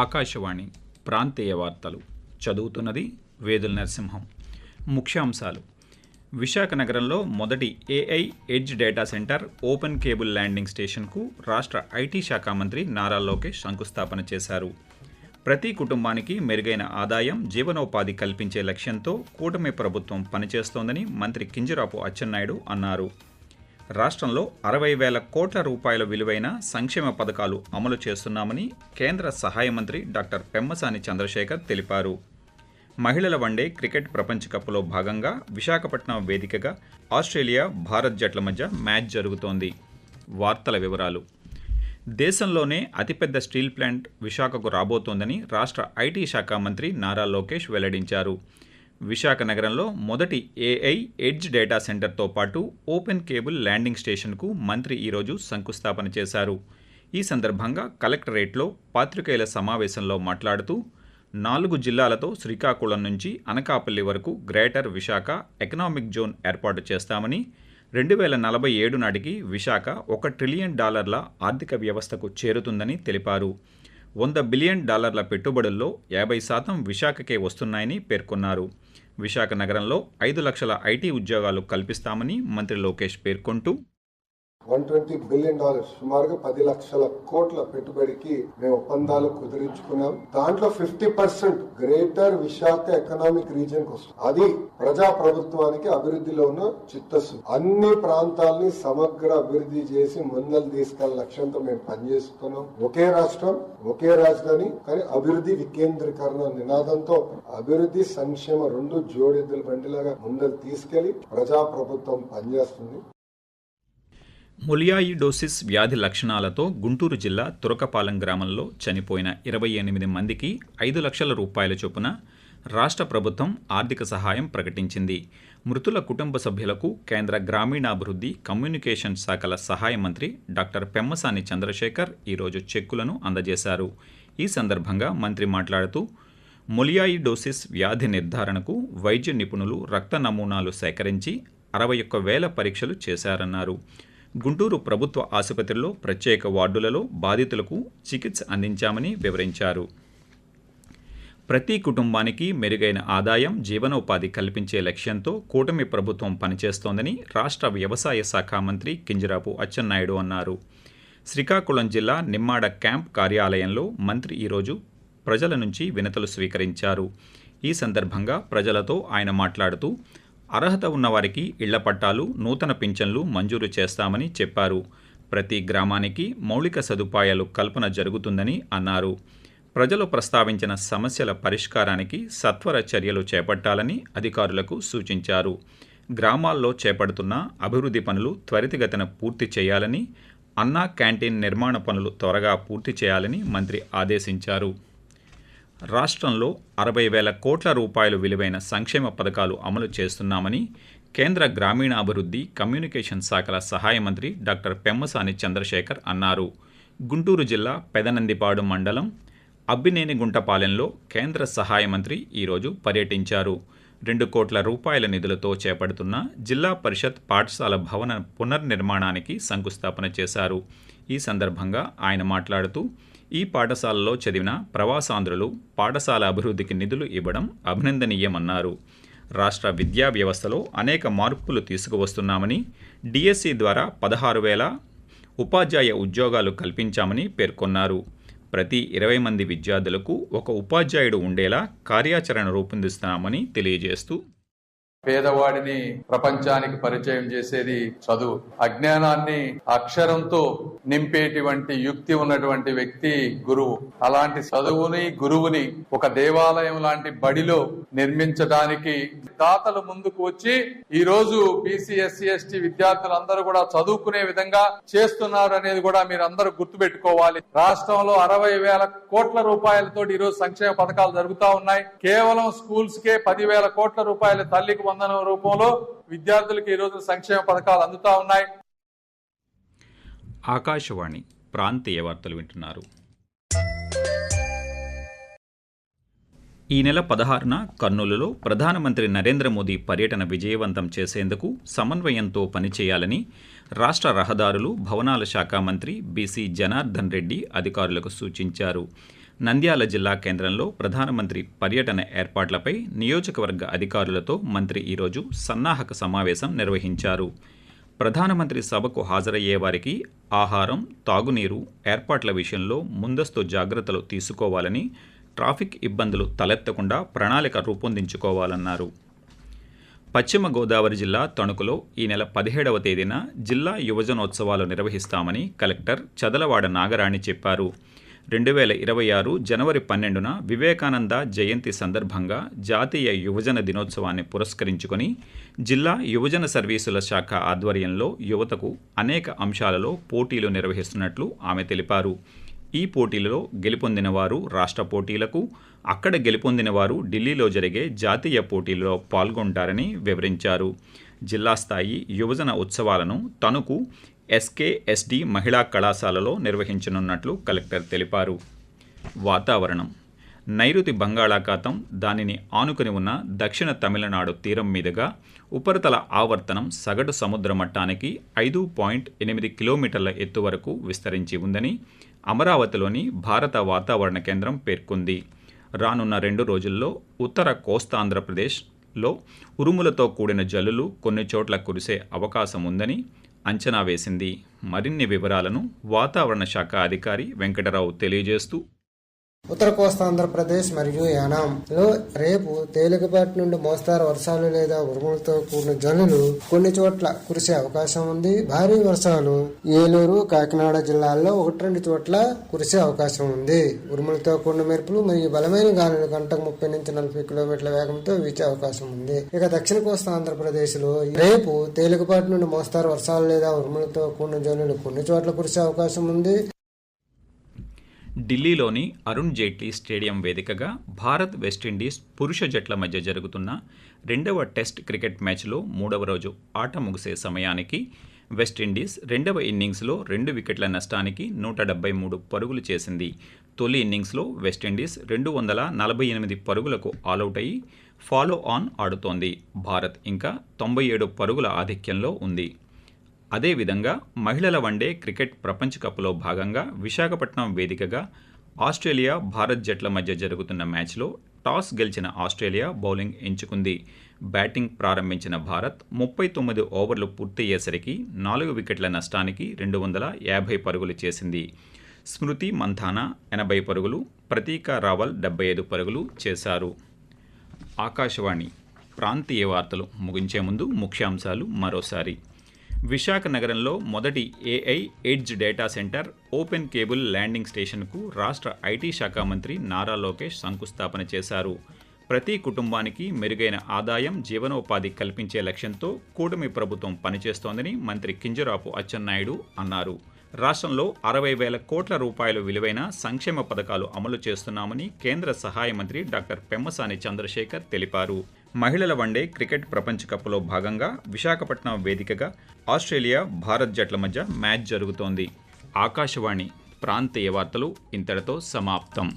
ఆకాశవాణి ప్రాంతీయ వార్తలు చదువుతున్నది వేదుల నరసింహం. ముఖ్యాంశాలు. విశాఖ నగరంలో మొదటి AI edge data center open cable landing స్టేషన్కు రాష్ట్ర ఐటీ శాఖ మంత్రి నారా లోకేష్ శంకుస్థాపన చేశారు. ప్రతి కుటుంబానికి మెరుగైన ఆదాయం జీవనోపాధి కల్పించే లక్ష్యంతో కూటమి ప్రభుత్వం పనిచేస్తోందని మంత్రి కింజరాపు అచ్చెన్నాయుడు అన్నారు. రాష్ట్రంలో అరవై వేల కోట్ల రూపాయల విలువైన సంక్షేమ పథకాలు అమలు చేస్తున్నామని కేంద్ర సహాయ మంత్రి డాక్టర్ పెమ్మసాని చంద్రశేఖర్ తెలిపారు. మహిళల వన్డే క్రికెట్ ప్రపంచ కప్లో భాగంగా విశాఖపట్నం వేదికగా ఆస్ట్రేలియా భారత్ జట్ల మధ్య మ్యాచ్ జరుగుతోంది. వార్తల వివరాలు. దేశంలోనే అతిపెద్ద స్టీల్ ప్లాంట్ విశాఖకు రాబోతోందని రాష్ట్ర ఐటీ శాఖ మంత్రి నారా లోకేష్ వెల్లడించారు. విశాఖ నగరంలో మొదటి ఏఐ ఎడ్జ్ డేటా సెంటర్తో పాటు ఓపెన్ కేబుల్ ల్యాండింగ్ స్టేషన్కు మంత్రి ఈరోజు శంకుస్థాపన చేశారు. ఈ సందర్భంగా కలెక్టరేట్లో పాత్రికేయుల సమావేశంలో మాట్లాడుతూ నాలుగు జిల్లాలతో శ్రీకాకుళం నుంచి అనకాపల్లి వరకు గ్రేటర్ విశాఖ ఎకనామిక్ జోన్ ఏర్పాటు చేస్తామని రెండు వేల నలభై ఏడు నాటికి విశాఖ ఒక ట్రిలియన్ డాలర్ల ఆర్థిక వ్యవస్థకు చేరుతుందని తెలిపారు. వంద బిలియన్ డాలర్ల పెట్టుబడుల్లో యాభై శాతం విశాఖకే వస్తున్నాయని పేర్కొన్నారు. విశాఖ నగరంలో ఐదు లక్షల ఐటీ ఉద్యోగాలు కల్పిస్తామని మంత్రి లోకేష్ పేర్కొంటూ వన్ ట్వంటీ బిలియన్ డాలర్స్ సుమారుగా పది లక్షల కోట్ల పెట్టుబడికి మేము ఒప్పందాలు కుదిరించుకున్నాం. దాంట్లో fifty percent greater Visakha economic region వస్తుంది. అది ప్రజా ప్రభుత్వానికి అభివృద్ధిలో ఉన్న చిత్తస్సు అన్ని ప్రాంతాల్ని సమగ్ర అభివృద్ధి చేసి ముందలు తీసుకెళ్ళ లక్ష్యంతో మేము పనిచేస్తున్నాం. ఒకే రాష్ట్రం ఒకే రాజధాని కానీ అభివృద్ధి వికేంద్రీకరణ నినాదంతో అభివృద్ధి సంక్షేమ రెండు జోడెద్దుల బండిలాగా ముందలు తీసుకెళ్ళి ప్రజా ప్రభుత్వం పనిచేస్తుంది. మొలియాయిడోసిస్ వ్యాధి లక్షణాలతో గుంటూరు జిల్లా తురకపాలెం గ్రామంలో చనిపోయిన ఇరవై ఎనిమిది మందికి ఐదు లక్షల రూపాయల చొప్పున రాష్ట్ర ప్రభుత్వం ఆర్థిక సహాయం ప్రకటించింది. మృతుల కుటుంబ సభ్యులకు కేంద్ర గ్రామీణాభివృద్ధి కమ్యూనికేషన్ శాఖల సహాయ మంత్రి డాక్టర్ పెమ్మసాని చంద్రశేఖర్ ఈరోజు చెక్కులను అందజేశారు. ఈ సందర్భంగా మంత్రి మాట్లాడుతూ మొలియాయిడోసిస్ వ్యాధి నిర్ధారణకు వైద్య నిపుణులు రక్త నమూనాలు సేకరించి అరవై ఒక్క వేల పరీక్షలు చేశారన్నారు. గుంటూరు ప్రభుత్వ ఆసుపత్రిలో ప్రత్యేక వార్డులలో బాధితులకు చికిత్స అందించామని వివరించారు. ప్రతి కుటుంబానికి మెరుగైన ఆదాయం జీవనోపాధి కల్పించే లక్ష్యంతో కూటమి ప్రభుత్వం పనిచేస్తోందని రాష్ట్ర వ్యవసాయ శాఖ మంత్రి కింజరాపు అచ్చెన్నాయుడు అన్నారు. శ్రీకాకుళం జిల్లా నిమ్మాడ క్యాంప్ కార్యాలయంలో మంత్రి ఈరోజు ప్రజల నుంచి వినతులు స్వీకరించారు. ఈ సందర్భంగా ప్రజలతో ఆయన మాట్లాడుతూ అర్హత ఉన్నవారికి ఇళ్ళ పట్టాలు నూతన పింఛన్లు మంజూరు చేస్తామని చెప్పారు. ప్రతి గ్రామానికి మౌలిక సదుపాయాలు కల్పన జరుగుతుందని అన్నారు. ప్రజలు ప్రస్తావించిన సమస్యల పరిష్కారానికి సత్వర చర్యలు చేపట్టాలని అధికారులకు సూచించారు. గ్రామాల్లో చేపడుతున్న అభివృద్ధి పనులు త్వరితగతిన పూర్తి చేయాలని అన్నా క్యాంటీన్ నిర్మాణ పనులు త్వరగా పూర్తి చేయాలని మంత్రి ఆదేశించారు. రాష్ట్రంలో అరవై వేల కోట్ల రూపాయలు విలువైన సంక్షేమ పథకాలు అమలు చేస్తున్నామని కేంద్ర గ్రామీణాభివృద్ధి కమ్యూనికేషన్ శాఖల సహాయ మంత్రి డాక్టర్ పెమ్మసాని చంద్రశేఖర్ అన్నారు. గుంటూరు జిల్లా పెదనందిపాడు మండలం అబ్బినేని గుంటపాలెంలో కేంద్ర సహాయ మంత్రి ఈరోజు పర్యటించారు. రెండు కోట్ల రూపాయల నిధులతో చేపడుతున్న జిల్లా పరిషత్ పాఠశాల భవన పునర్నిర్మాణానికి శంకుస్థాపన చేశారు. ఈ సందర్భంగా ఆయన మాట్లాడుతూ ఈ పాఠశాలలో చదివిన ప్రవాసాంధ్రులు పాఠశాల అభివృద్ధికి నిధులు ఇవ్వడం అభినందనీయమన్నారు. రాష్ట్ర విద్యా వ్యవస్థలో అనేక మార్పులు తీసుకువస్తున్నామని డిఎస్సి ద్వారా పదహారు వేల ఉపాధ్యాయ ఉద్యోగాలు కల్పించామని పేర్కొన్నారు. ప్రతి ఇరవై మంది విద్యార్థులకు ఒక ఉపాధ్యాయుడు ఉండేలా కార్యాచరణ రూపొందిస్తున్నామని తెలియజేస్తూ పేదవాడిని ప్రపంచానికి పరిచయం చేసేది చదువు. అజ్ఞానాన్ని అక్షరంతో నింపేటువంటి యుక్తి ఉన్నటువంటి వ్యక్తి గురువు. అలాంటి చదువుని గురువుని ఒక దేవాలయం లాంటి బడిలో నిర్మించడానికి దాతలు ముందుకు వచ్చి ఈ రోజు బీసీఎస్సీ ఎస్టీ విద్యార్థులందరూ కూడా చదువుకునే విధంగా చేస్తున్నారు అనేది కూడా మీరు అందరూ గుర్తుపెట్టుకోవాలి. రాష్ట్రంలో అరవై వేల కోట్ల రూపాయలతో ఈ రోజు సంక్షేమ పథకాలు జరుగుతా ఉన్నాయి. కేవలం స్కూల్స్ కే పదివేల కోట్ల రూపాయల తల్లికి స్పందన రూపంలో విద్యార్థులకు ఈ రోజు సంక్షేమ పథకాలు అందుతా ఉన్నాయి. ఆకాశవాణి ప్రాంతీయ వార్తలు వింటున్నారు. ఈ నెల పదహారున కర్నూలులో ప్రధానమంత్రి నరేంద్ర మోదీ పర్యటన విజయవంతం చేసేందుకు సమన్వయంతో పనిచేయాలని రాష్ట్ర రహదారులు భవనాల శాఖ మంత్రి బీసీ జనార్దన్ రెడ్డి అధికారులకు సూచించారు. నంద్యాల జిల్లా కేంద్రంలో ప్రధానమంత్రి పర్యటన ఏర్పాట్లపై నియోజకవర్గ అధికారులతో మంత్రి ఈరోజు సన్నాహక సమావేశం నిర్వహించారు. ప్రధానమంత్రి సభకు హాజరయ్యే వారికి ఆహారం తాగునీరు ఏర్పాట్ల విషయంలో ముందస్తు జాగ్రత్తలు తీసుకోవాలని ట్రాఫిక్ ఇబ్బందులు తలెత్తకుండా ప్రణాళిక రూపొందించుకోవాలన్నారు. పశ్చిమ గోదావరి జిల్లా తణుకులో ఈ నెల పదిహేడవ తేదీన జిల్లా యువజనోత్సవాలు నిర్వహిస్తామని కలెక్టర్ చదలవాడ నాగరాణి చెప్పారు. రెండు వేల ఇరవై ఆరు జనవరి పన్నెండున వివేకానంద జయంతి సందర్భంగా జాతీయ యువజన దినోత్సవాన్ని పురస్కరించుకొని జిల్లా యువజన సర్వీసుల శాఖ ఆధ్వర్యంలో యువతకు అనేక అంశాలలో పోటీలు నిర్వహిస్తున్నట్లు ఆమె తెలిపారు. ఈ పోటీలలో గెలుపొందిన వారు రాష్ట్ర పోటీలకు అక్కడ గెలుపొందిన వారు ఢిల్లీలో జరిగే జాతీయ పోటీల్లో పాల్గొంటారని వివరించారు. జిల్లా స్థాయి యువజన ఉత్సవాలను తణుకు ఎస్కేఎస్డి మహిళా కళాశాలలో నిర్వహించనున్నట్లు కలెక్టర్ తెలిపారు. వాతావరణం. నైరుతి బంగాళాఖాతం దానిని ఆనుకుని ఉన్న దక్షిణ తమిళనాడు తీరం మీదుగా ఉపరితల ఆవర్తనం సగటు సముద్ర మట్టానికి ఐదు పాయింట్ ఎనిమిది కిలోమీటర్ల ఎత్తు వరకు విస్తరించి ఉందని అమరావతిలోని భారత వాతావరణ కేంద్రం పేర్కొంది. రానున్న రెండు రోజుల్లో ఉత్తర కోస్తాంధ్రప్రదేశ్లో ఉరుములతో కూడిన జల్లులు కొన్ని చోట్ల కురిసే అవకాశం ఉందని అంచనా వేసింది. మరిన్ని వివరాలను వాతావరణ శాఖ అధికారి వెంకటరావు తెలియజేస్తూ ఉత్తర కోస్తా ఆంధ్రప్రదేశ్ మరియు యానాంలో రేపు తేలికపాటి నుండి మోస్తారు వర్షాలు లేదా ఉరుములతో కూడిన జల్లులు కొన్ని చోట్ల కురిసే అవకాశం ఉంది. భారీ వర్షాలు ఏలూరు కాకినాడ జిల్లాల్లో ఒకటి రెండు చోట్ల కురిసే అవకాశం ఉంది. ఉరుములతో కూడిన మెరుపులు మరియు బలమైన గాలులు గంటకు ముప్పై నుంచి నలభై కిలోమీటర్ల వేగంతో వీచే అవకాశం ఉంది. ఇక దక్షిణ కోస్తా ఆంధ్రప్రదేశ్లో రేపు తేలికపాటి నుండి మోస్తారు వర్షాలు లేదా ఉరుములతో కూడిన జల్లులు కొన్ని చోట్ల కురిసే అవకాశం ఉంది. ఢిల్లీలోని అరుణ్ జైట్లీ స్టేడియం వేదికగా భారత్ వెస్టిండీస్ పురుష జట్ల మధ్య జరుగుతున్న రెండవ టెస్ట్ క్రికెట్ మ్యాచ్లో మూడవ రోజు ఆట ముగిసే సమయానికి వెస్టిండీస్ రెండవ ఇన్నింగ్స్లో రెండు వికెట్ల నష్టానికి నూట డెబ్బై మూడు పరుగులు చేసింది. తొలి ఇన్నింగ్స్లో వెస్టిండీస్ రెండు వందల నలభై ఎనిమిది పరుగులకు ఆలౌట్ అయ్యి ఫాలో ఆన్ ఆడుతోంది. భారత్ ఇంకా తొంభై ఏడు పరుగుల ఆధిక్యంలో ఉంది. అదేవిధంగా మహిళల వన్డే క్రికెట్ ప్రపంచ కప్లో భాగంగా విశాఖపట్నం వేదికగా ఆస్ట్రేలియా భారత్ జట్ల మధ్య జరుగుతున్న మ్యాచ్లో టాస్ గెలిచిన ఆస్ట్రేలియా బౌలింగ్ ఎంచుకుంది. బ్యాటింగ్ ప్రారంభించిన భారత్ ముప్పై తొమ్మిది ఓవర్లు పూర్తయ్యేసరికి నాలుగు వికెట్ల నష్టానికి రెండు వందల యాభై పరుగులు చేసింది. స్మృతి మంథానా ఎనభై పరుగులు ప్రతీక రావల్ డెబ్బై ఐదు పరుగులు చేశారు. ఆకాశవాణి ప్రాంతీయ వార్తలు ముగించే ముందు ముఖ్యాంశాలు మరోసారి. విశాఖ నగరంలో మొదటి AI edge data center open cable landing స్టేషన్కు రాష్ట్ర ఐటీ శాఖ మంత్రి నారా లోకేష్ శంకుస్థాపన చేశారు. ప్రతి కుటుంబానికి మెరుగైన ఆదాయం జీవనోపాధి కల్పించే లక్ష్యంతో కూటమి ప్రభుత్వం పనిచేస్తోందని మంత్రి కింజరాపు అచ్చెన్నాయుడు అన్నారు. రాష్ట్రంలో అరవై వేల కోట్ల రూపాయల విలువైన సంక్షేమ పథకాలు అమలు చేస్తున్నామని కేంద్ర సహాయ మంత్రి డాక్టర్ పెమ్మసాని చంద్రశేఖర్ తెలిపారు. మహిళల వన్డే క్రికెట్ ప్రపంచ కప్లో భాగంగా విశాఖపట్నం వేదికగా ఆస్ట్రేలియా భారత్ జట్ల మధ్య మ్యాచ్ జరుగుతోంది. ఆకాశవాణి ప్రాంతీయ వార్తలు ఇంతటితో సమాప్తం.